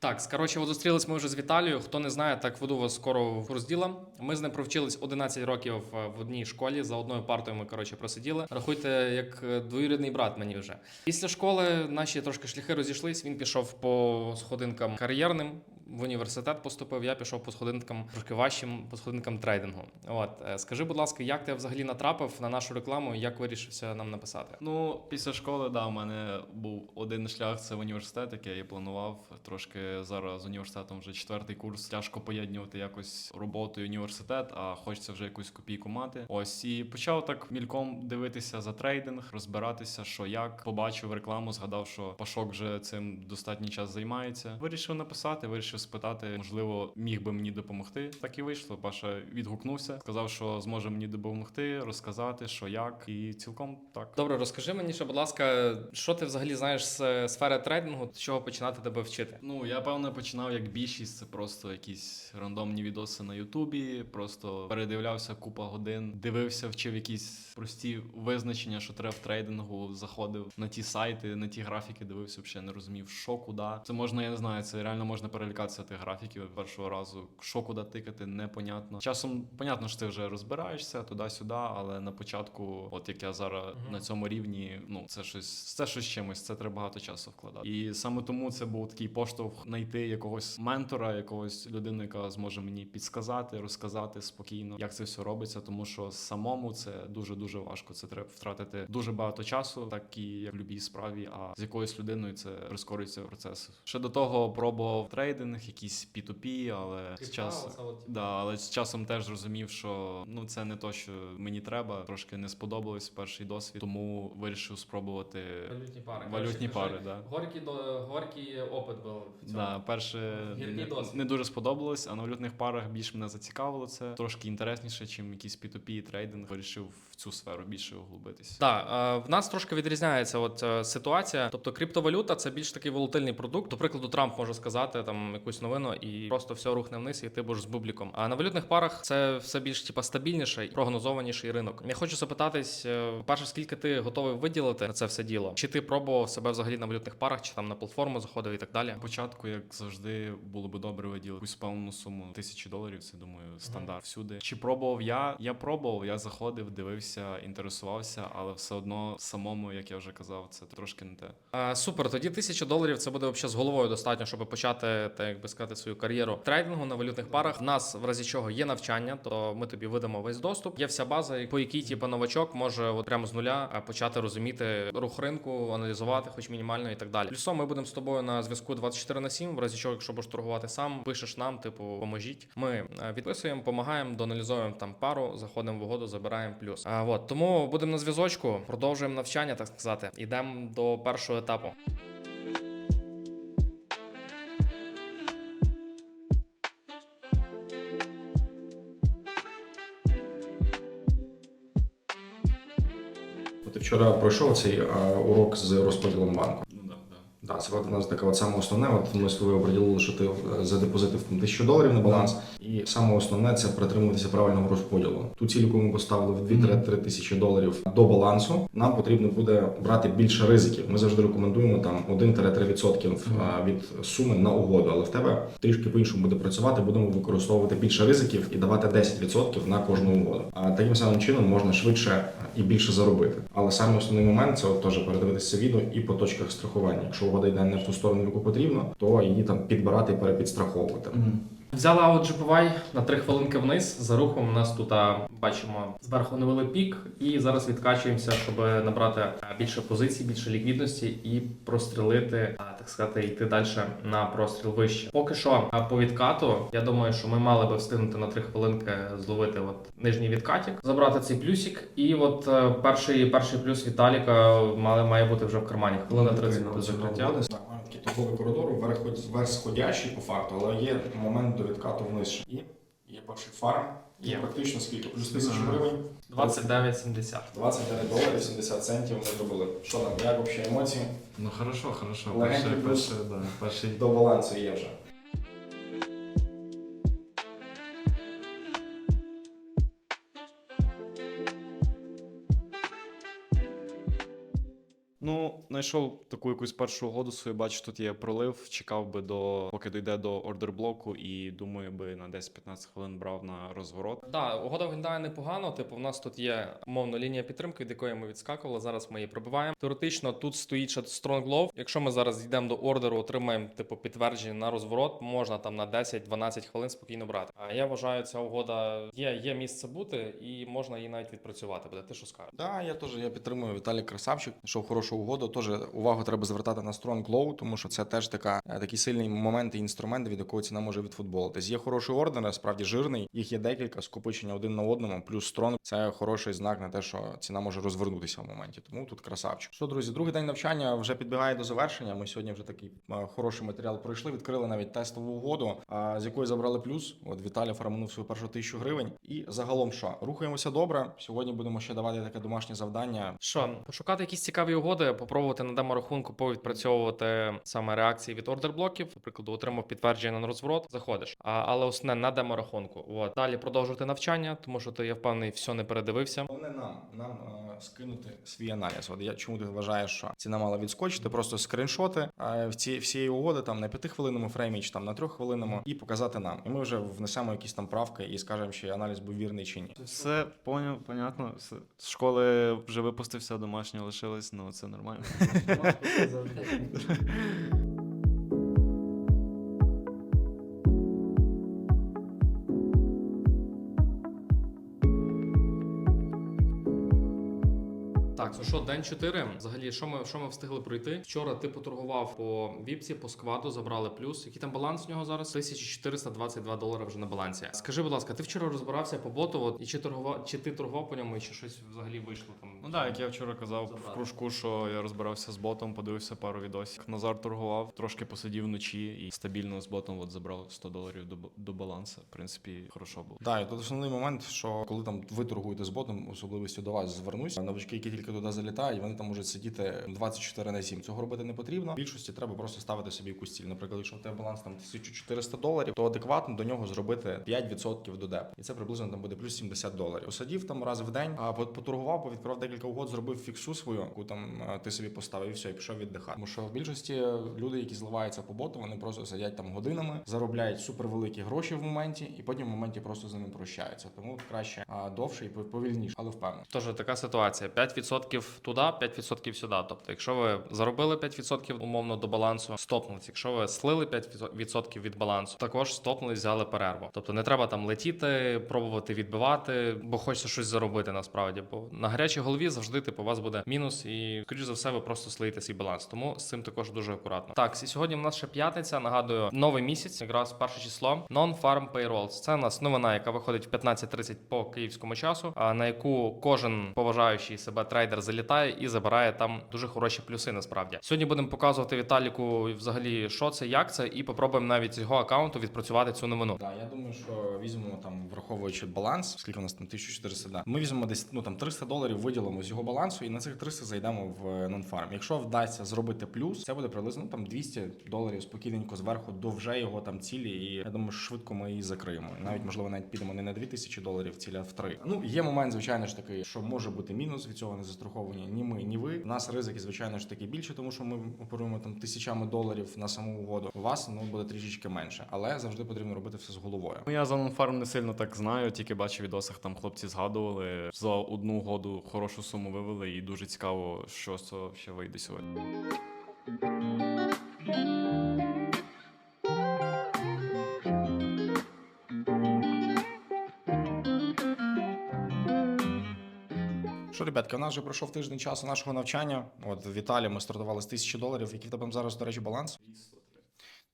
Так, коротше, от зустрілись ми вже з Віталією. Хто не знає, так веду вас скоро в курс діла. Ми з ним провчились 11 років е, в одній школі. За одною партою ми коротше просиділи. Рахуйте, як е, двоюрідний брат мені вже. Після школи наші трошки шляхи розійшлись. Він пішов по сходинкам кар'єрним. В університет поступив, я пішов по сходинкам трошки важчим, по сходинкам трейдингу. От е, скажи, будь ласка, як ти взагалі натрапив на нашу рекламу як вирішився нам написати? Ну, після школи, да, у мене був один шлях це в університет, який я планував. Трошки зараз з університетом вже четвертий курс. Тяжко поєднувати якось роботу і університет, а хочеться вже якусь копійку мати. Ось і почав так мільком дивитися за трейдинг, розбиратися, що як. Побачив рекламу, згадав, що Пашок вже цим достатній час займається. Вирішив написати, вирішив спитати, можливо, міг би мені допомогти. Так і вийшло. Паша відгукнувся, сказав, що зможе мені допомогти, розказати, що як, і цілком так. Добре, розкажи мені, ще, будь ласка, що ти взагалі знаєш з сфери трейдингу, з чого починати тебе вчити? Ну я певно починав як більшість, це просто якісь рандомні відоси на Ютубі, просто передивлявся купа годин, дивився, вчив якісь прості визначення, що треба в трейдингу, заходив на ті сайти, на ті графіки, дивився, взагалі не розумів, що куди. Це можна, я не знаю, це реально можна перелікати. 20 графіків першого разу, що куди тикати, непонятно. Часом понятно, що ти вже розбираєшся туди-сюди, але на початку, от як я зараз uh -huh. на цьому рівні, ну це щось, це щось чимось, це треба багато часу вкладати. І саме тому це був такий поштовх знайти якогось ментора, якогось людину, яка зможе мені підсказати, розказати спокійно, як це все робиться, тому що самому це дуже дуже важко. Це треба втратити дуже багато часу, так і як в будь-якій справі. А з якоюсь людиною це прискорюється процес. Ще до того пробував трейдинг якісь P2P, але з часом Да, але з часом теж зрозумів, що ну це не то, що мені треба. Трошки не сподобалось перший досвід, тому вирішив спробувати Валютні пари. валютні пари. Да. Горький, до... горький опит був в цьому. Да, перше не, досвід. не дуже сподобалось, а на валютних парах більш мене зацікавило це. Трошки інтересніше, чим якісь P2P і трейдинг. Вирішив в цю сферу більше углубитись. Так, е, в нас трошки відрізняється от е, ситуація. Тобто криптовалюта це більш такий волатильний продукт. До прикладу, Трамп може сказати там якусь новину і просто все рухне вниз, і ти будеш з бубліком. А на валютних парах це все більш типа стабільніший, прогнозованіший ринок. Я хочу запитатись, е, перше, скільки ти готовий виділити на це все діло? Чи ти пробував себе взагалі на валютних парах, чи там на платформу заходив і так далі? Початку, як завжди, було би добре виділити якусь певну суму тисячі доларів. Це думаю, стандарт всюди. Чи пробував я? Я пробував, я заходив, дивився, інтересувався, але все одно самому, як я вже казав, це трошки не те. А, супер, тоді тисяча доларів це буде взагалі з головою достатньо, щоб почати, так як би сказати, свою кар'єру трейдингу на валютних парах. В нас в разі чого є навчання, то ми тобі видамо весь доступ. Є вся база, по якій типу, новачок може от прямо з нуля почати розуміти рух ринку, аналізувати, хоч мінімально і так далі. Плюсом ми будемо з тобою на зв'язку 24 на 7, в разі чого, якщо будеш торгувати сам, пишеш нам, типу, поможіть. Ми е, відписуємо, допомагаємо, доаналізуємо там пару, заходимо в угоду, забираємо плюс. А от тому будемо на зв'язочку, продовжуємо навчання, так сказати. Йдемо до першого етапу. Ти вчора пройшов цей а, урок з розподілом банку. Ну да, да. Да, це нас така от саме основне. От ми з тобою оприділили, що ти за задепозитив тисячу доларів на баланс, і саме основне це притримуватися правильного розподілу. Ту ціль, яку ми поставили в 2-3 тисячі доларів до балансу, нам потрібно буде брати більше ризиків. Ми завжди рекомендуємо там 1-3% а, від суми на угоду, але в тебе трішки по-іншому буде працювати. Будемо використовувати більше ризиків і давати 10% на кожну угоду. А таким самим чином можна швидше і більше заробити. Але саме основний момент це от теж передивитися відео і по точках страхування. Якщо угода йде не в ту сторону, яку потрібно, то її там підбирати і перепідстраховувати. Взяла ауджипувай на 3 хвилинки вниз. За рухом у нас тут а, бачимо зверху невеликий пік, і зараз відкачуємося, щоб набрати більше позицій, більше ліквідності і прострілити, а, так сказати, йти далі на простріл вище. Поки що по відкату, я думаю, що ми мали би встигнути на 3 хвилинки зловити от нижній відкатик, забрати цей плюсик. І от е, перший перший плюс Віталіка має, має бути вже в кармані. Хвилина 30 до закриття. Так, маємо такий коридор, вверх, вверх сходящий по факту, але є момент до відкату вниз. І є перший фарм. Є. практично скільки? Плюс тисячу гривень. 29,70. 29 доларів 70 центів ми зробили. Що там, як взагалі емоції? Ну хорошо, хорошо. Легенький перший, плюс. да, перший До балансу є вже. Ну, знайшов таку якусь першу угоду свою, бачу, тут є пролив. Чекав би до поки дійде до ордерблоку, і думаю, би на 10-15 хвилин брав на розворот. Да, угода виглядає непогано. Типу, в нас тут є умовно лінія підтримки, від якої ми відскакували. Зараз ми її пробиваємо. Теоретично тут стоїть ще strong low. Якщо ми зараз йдемо до ордеру, отримаємо типу підтвердження на розворот, можна там на 10-12 хвилин спокійно брати. А я вважаю, ця угода є, є місце бути, і можна її навіть відпрацювати. Буде ти що скажеш? Да, я теж я підтримую Віталій Красавчик. Знайшов хорошу угоду. Теж увагу треба звертати на Strong Low, тому що це теж така е, такий сильний момент і інструмент, від якого ціна може відфутболитись. Є хороший ордер, справді жирний. Їх є декілька скопичення один на одному. Плюс Strong – це хороший знак на те, що ціна може розвернутися в моменті. Тому тут красавчик. Що, друзі, другий день навчання вже підбігає до завершення. Ми сьогодні вже такий е, хороший матеріал пройшли. Відкрили навіть тестову угоду, а, з якої забрали плюс. От Віталій фарманув свою першу тисячу гривень. І загалом що рухаємося добре. Сьогодні будемо ще давати таке домашнє завдання. Що, пошукати якісь цікаві угоди, попробувати на демо-рахунку повідпрацьовувати саме реакції від ордер-блоків. Наприклад, отримав підтвердження на розворот, заходиш. А, але основне на демо-рахунку. От. Далі продовжувати навчання, тому що ти, я впевнений, все не передивився. Головне нам нам е, скинути свій аналіз. От я чому ти вважаєш, що ціна мала відскочити, просто скріншоти е, в ці всієї угоди там на п'ятихвилинному фреймі чи там на трьоххвилинному і показати нам. І ми вже внесемо якісь там правки і скажемо, чи аналіз був вірний чи ні. Все поняв, понятно. Все. З школи вже випустився, домашнє лишилось, ну це нормально. що, день 4. Взагалі, що ми, що ми встигли пройти? Вчора ти поторгував по віпсі, по скваду, забрали плюс. Який там баланс у нього зараз? 1422 долари вже на балансі. Скажи, будь ласка, ти вчора розбирався по боту, от, і чи торгував, чи ти торгував по ньому, і чи щось взагалі вийшло там? Ну так, як я вчора казав Забрати. в кружку, що я розбирався з ботом, подивився пару відосів. Назар торгував, трошки посидів вночі і стабільно з ботом от забрав 100 доларів до, до балансу. В принципі, хорошо було. Да, і тут основний момент, що коли там ви торгуєте з ботом, особливістю до вас звернусь. Новички, які тільки туди залітають, вони там можуть сидіти 24 на 7. Цього робити не потрібно. Більшості треба просто ставити собі якусь ціль. Наприклад, якщо в тебе баланс там 1400 доларів, то адекватно до нього зробити 5% до депу. І це приблизно там буде плюс 70 доларів. Посадів там раз в день, а пот- поторгував, повідкривав декілька угод, зробив фіксу свою, яку там е, ти собі поставив, і все, і пішов віддихати. Тому що в більшості люди, які зливаються по боту, вони просто сидять там годинами, заробляють супервеликі гроші в моменті, і потім в моменті просто з ними прощаються. Тому краще довше і повільніше, але впевнено. Тож така ситуація: 5% туди, 5% сюди. Тобто, якщо ви заробили 5% умовно до балансу, стопнулись. Якщо ви слили 5% від балансу, також стопнулись, взяли перерву. Тобто не треба там летіти, пробувати відбивати, бо хочеться щось заробити насправді. Бо на гарячій голові завжди типу у вас буде мінус, і скоріш за все, ви просто слиєте свій баланс. Тому з цим також дуже акуратно. Так, і сьогодні в нас ще п'ятниця. Нагадую, новий місяць, якраз перше число. Non-farm payrolls. Це у нас новина, яка виходить в 15.30 по київському часу, на яку кожен поважаючий себе трейдер залітає і забирає там дуже хороші плюси. Насправді сьогодні будемо показувати Віталіку взагалі, що це, як це, і попробуємо навіть з його аккаунту відпрацювати цю новину. Да, я думаю, що візьмемо там, враховуючи баланс, скільки у нас там 1400, да. Ми візьмемо десь ну там 300 доларів, виділимо з його балансу, і на цих 300 зайдемо в нонфарм. Якщо вдасться зробити плюс, це буде приблизно там 200 доларів спокійненько зверху до вже його там цілі. І я думаю, що швидко ми її закриємо. Навіть можливо навіть підемо не на 2000 доларів, ціля в 3. Ну є момент, звичайно ж такий, що може бути мінус від цього не застраховані ні ми, ні ви. У нас ризики, звичайно ж таки більше, тому що ми оперуємо там тисячами доларів на саму угоду. У вас ну буде трішечки менше, але завжди потрібно робити все з головою. Ну я за нонфарм не сильно так знаю, тільки бачив в відосах, там хлопці згадували за одну угоду хорошу суму вивели, і дуже цікаво, що ще вийде сьогодні. Що, ребятки, у нас вже пройшов тиждень часу нашого навчання. От в Італії ми стартували з тисячі доларів. Який в тебе зараз, до речі, баланс?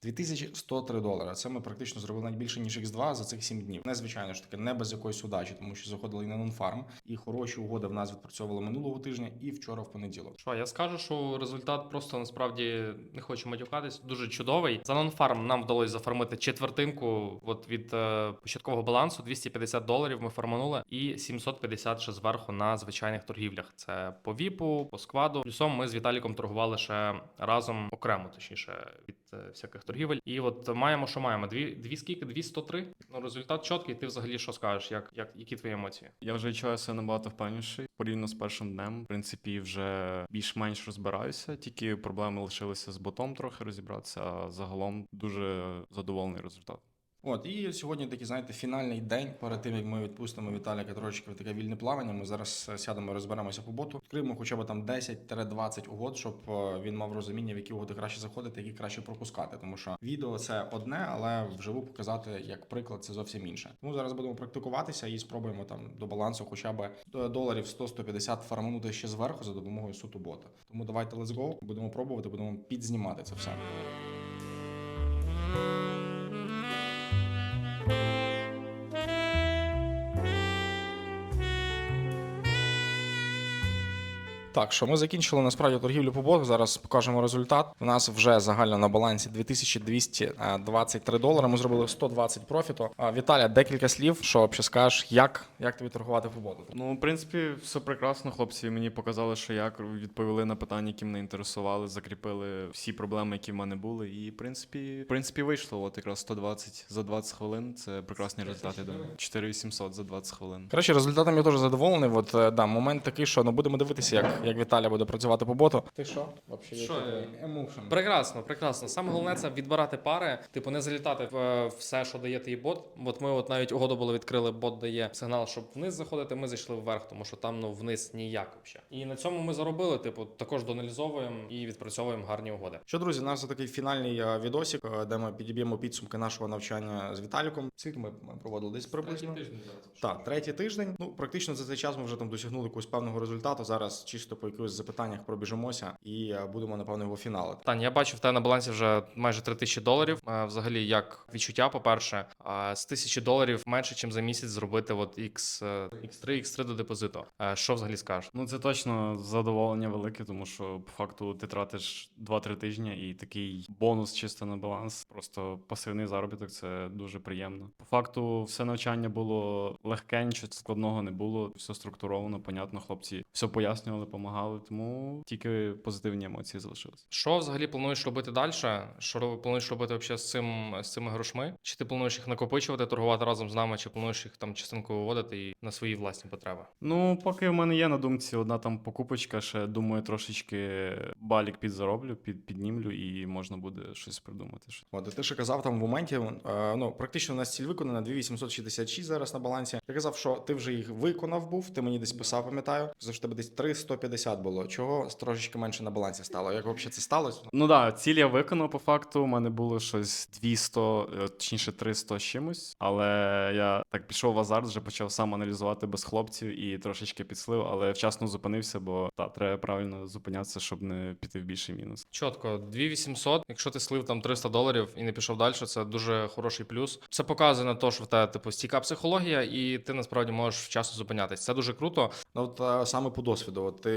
2103 долари. Це ми практично зробили навіть більше ніж X2 за цих 7 днів. Незвичайно ж таки, не без якоїсь удачі, тому що заходили і на нонфарм, і хороші угоди в нас відпрацьовували минулого тижня і вчора в понеділок. Що я скажу, що результат просто насправді не хочу матюкатись, дуже чудовий. За нонфарм нам вдалося зафармити четвертинку. От від е, початкового балансу 250 доларів ми фарманули, і 750 ще зверху на звичайних торгівлях. Це по віпу, по складу. Плюсом ми з Віталіком торгували ще разом окремо, точніше від всяких торгівель. І от маємо, що маємо. Дві, дві скільки? Дві 103? Ну, результат чіткий. Ти взагалі що скажеш? Як, як, які твої емоції? Я вже відчуваю себе набагато впевненіший порівняно з першим днем. В принципі, вже більш-менш розбираюся. Тільки проблеми лишилися з ботом трохи розібратися. А загалом дуже задоволений результат. От і сьогодні такий, знаєте, фінальний день перед тим, як ми відпустимо Віталіка трошечки в таке вільне плавання. Ми зараз е, сядемо, розберемося по боту. Відкриємо хоча б там 10-20 угод, щоб е, він мав розуміння, в які угоди краще заходити, які краще пропускати. Тому що відео це одне, але вживу показати як приклад це зовсім інше. Тому зараз будемо практикуватися і спробуємо там до балансу хоча б е, доларів 100-150 фарманути ще зверху за допомогою суто бота. Тому давайте let's go, будемо пробувати, будемо підзнімати це все. Так, що ми закінчили насправді торгівлю по боту. Зараз покажемо результат. У нас вже загально на балансі 2223 долари. Ми зробили 120 профіту. А, Віталя, декілька слів. Що взагалі скажеш, як, як тобі торгувати по боту? Ну, в принципі, все прекрасно. Хлопці мені показали, що як відповіли на питання, які мене інтересували, закріпили всі проблеми, які в мене були. І в принципі, в принципі, вийшло. От якраз 120 за 20 хвилин. Це прекрасний результат. Я думаю. 4800 за 20 хвилин. Коротше, результатом я теж задоволений. От е, да, момент такий, що ну будемо дивитися, як, як Віталя буде працювати по боту. Ти що? Вообще, Що, е, емоушен. Прекрасно, прекрасно. Саме головне це відбирати пари, типу не залітати в е, все, що дає твій бот. От ми от навіть угоду було відкрили, бот дає сигнал, щоб вниз заходити. Ми зайшли вверх, тому що там ну вниз ніяк взагалі. І на цьому ми заробили. Типу, також доаналізовуємо і відпрацьовуємо гарні угоди. Що, друзі, у нас такий фінальний е, відосик, е, де ми підіб'ємо підсумки нашого навчання з Віталіком. Скільки ми ми проводили десь приблизно? Так, третій тиждень. Ну, практично за цей час ми вже там досягнули якогось певного результату. Зараз чисто по якихось запитаннях пробіжимося і е, будемо напевно його фіналити. Тань, я бачу в тебе на балансі вже майже 3 тисячі доларів. Е, Взагалі, як відчуття, по-перше, е, з тисячі доларів менше, ніж за місяць зробити от X, е, X3, X3 до депозиту. Що взагалі скажеш? Ну, це точно задоволення велике, тому що по факту ти тратиш 2-3 тижні і такий бонус чисто на баланс, просто пасивний заробіток це дуже приємно. По факту, все навчання було легке, нічого складного не було, все структуровано, понятно. Хлопці все пояснювали, допомагали, тому тільки позитивні емоції залишилися. Що взагалі плануєш робити далі? Що ро- плануєш робити взагалі з цим з цими грошми? Чи ти плануєш їх накопичувати, торгувати разом з нами, чи плануєш їх там частинку виводити і на свої власні потреби? Ну, поки в мене є на думці одна там покупочка, ще думаю, трошечки балік підзароблю, під, піднімлю, і можна буде щось придумати. От ти ще казав там в моменті, е, ну практично у нас ціль виконана 2866 зараз на балансі. Ти казав, що ти вже їх виконав був. Ти мені десь писав, пам'ятаю. Що тебе десь 350 було. Чого трошечки менше на балансі стало? Як взагалі це сталося? Ну так, да, ціль я виконав по факту. У мене було щось 200, е, точніше 300 з чимось. Але я так пішов в азарт, вже почав сам аналізувати без хлопців і трошечки підслив, але вчасно зупинився, бо та треба правильно зупинятися, щоб не піти в більший мінус. Чітко, 2800, якщо ти слив там 300 доларів і не пішов далі, це дуже хороший плюс. Це показує на те, що в тебе типу стійка психологія, і ти насправді можеш вчасно зупинятись. Це дуже круто. Ну от саме по досвіду, от ти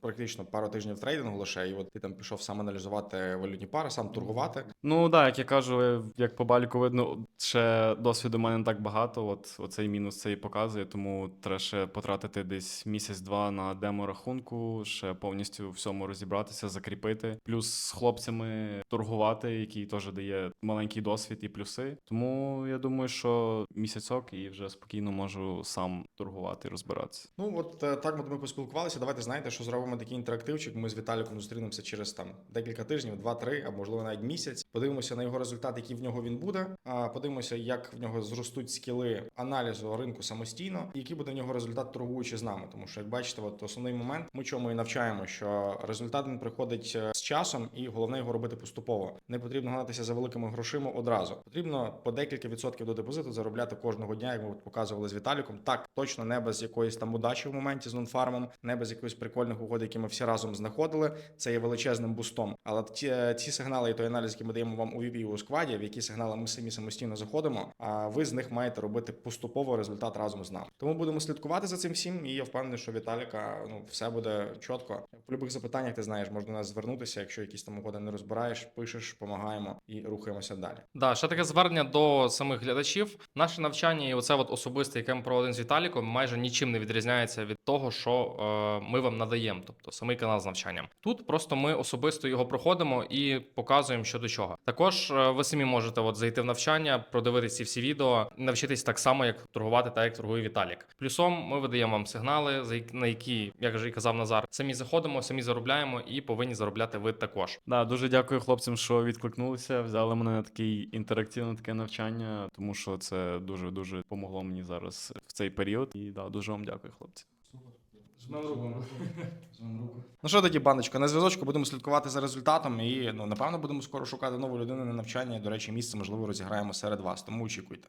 практично пару тижнів трейдингу лише, і от ти там пішов сам аналізувати валютні пари, сам торгувати. Ну так, як я кажу, як по баліку видно, ще досвіду у мене не так багато. От оцей мінус це і показує, тому треба ще потратити десь місяць-два на демо рахунку, ще повністю в всьому розібратися, закріпити. Плюс з хлопцями торгувати, який теж дає маленький досвід і плюси. Тому я думаю, що місяцок і вже спокійно можу сам торгувати і розбиратися. Ну от е, так от ми поспілкувалися. Давайте знаєте, що зробимо такий інтерактивчик. Ми з Віталіком зустрінемося через там декілька тижнів, два-три, а можливо навіть місяць. Подивимося на його результат, який в нього він буде. А подивимося, як в нього зростуть скіли аналізу ринку самостійно, і який буде в нього результат торгуючи з нами. Тому що, як бачите, от основний момент, ми чому і навчаємо, що результат він приходить е, часом, і головне його робити поступово. Не потрібно гнатися за великими грошима одразу. Потрібно по декілька відсотків до депозиту заробляти кожного дня, як ми показували з Віталіком. Так, точно не без якоїсь там удачі в моменті з нонфармом, не без якоїсь прикольних угод, які ми всі разом знаходили. Це є величезним бустом. Але ті, ті сигнали і той аналіз, який ми даємо вам у VP і у скваді, в які сигнали ми самі самостійно заходимо. А ви з них маєте робити поступово результат разом з нами. Тому будемо слідкувати за цим всім. І я впевнений, що Віталіка ну все буде чітко. В будь-яких запитаннях ти знаєш, можна нас звернутися. Якщо якісь там угоди не розбираєш, пишеш, допомагаємо і рухаємося далі. Да, ще таке звернення до самих глядачів. Наше навчання і оце от особисте, яке ми проводимо з Віталіком, майже нічим не відрізняється від того, що е, ми вам надаємо, тобто самий канал з навчанням. Тут просто ми особисто його проходимо і показуємо що до чого. Також е, ви самі можете от зайти в навчання, продивитися ці всі відео, навчитись так само, як торгувати, так як торгує Віталік. Плюсом ми видаємо вам сигнали, на які, як вже і казав Назар, самі заходимо, самі заробляємо і повинні заробляти ви також. Да, дуже дякую хлопцям, що відкликнулися, взяли мене на такий інтерактивне таке навчання, тому що це дуже дуже допомогло мені зараз в цей період. І да, дуже вам дякую, хлопці. Жмем руку. Жмем руку. Ну що тоді, бандочка, на зв'язочку будемо слідкувати за результатом і ну напевно будемо скоро шукати нову людину на навчання. До речі, місце можливо розіграємо серед вас, тому очікуйте.